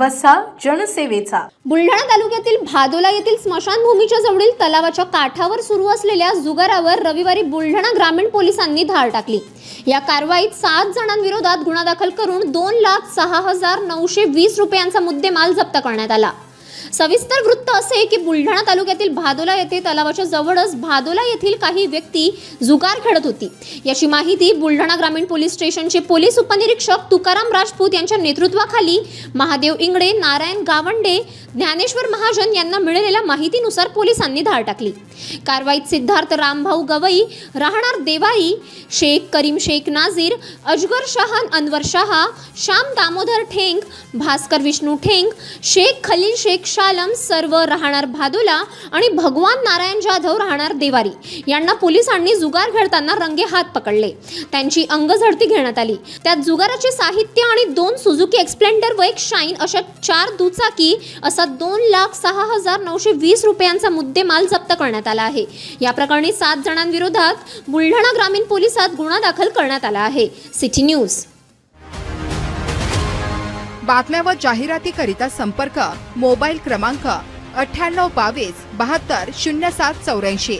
वसा जनसेवेचा. बुलढाणा तालुक्यातील भादोला येथील स्मशानभूमीच्या जवळील तलावाच्या काठावर सुरू असलेल्या जुगारावर रविवारी बुलढाणा ग्रामीण पोलिसांनी धाड टाकली. या कारवाईत सात जणांविरोधात गुन्हा दाखल करून दोन लाख सहा हजार नऊशे वीस रुपयांचा मुद्देमाल जप्त करण्यात आला. सविस्तर वृत्त असे की बुलढाणा तालुक्यातील भादोला येथे तलावाच्या जवळच भादोला येथील काही व्यक्ती जुगार खेळत होती. याची माहिती बुलढाणा ग्रामीण पोलीस स्टेशनचे पोलीस उपनिरीक्षक तुकाराम राजपूत यांच्या नेतृत्वाखाली महादेव इंगडे नारायण गावंडे ज्ञानेश्वर महाजन यांना मिळालेल्या माहितीनुसार पोलिसांनी धाड टाकली. कारवाईत सिद्धार्थ रामभाऊ गवई राहणार देवाई शेख करीम शेख नाझीर अजगर शहान अनवर शहा श्याम दामोदर ठेंग भास्कर विष्णू ठेंग शेख खलील शेख शालम सर्व राहणार भादोला आणि भगवान नारायण जाधव राहणार देवारी. यांना पोलिसांनी जुगार घडताना रंगे हात पकडले. त्यांची अंगझडती घेण्यात आली. त्यात जुगाराचे साहित्य आणि दोन सुझुकी एक्सप्लेंडर व एक शाईन अशा चार दुचाकी असा दोन लाख सहा हजार नऊशे वीस रुपयांचा मुद्देमाल जप्त करण्यात आला आहे. या प्रकरणी सात जणांविरोधात बुलढाणा ग्रामीण पोलिसात गुन्हा दाखल करण्यात आला आहे. City news. बातम्या व जाहिरातीकरिता संपर्क मोबाईल क्रमांक अठ्ठ्याण्णव बावीस बहात्तर शून्य सात चौऱ्याऐंशी.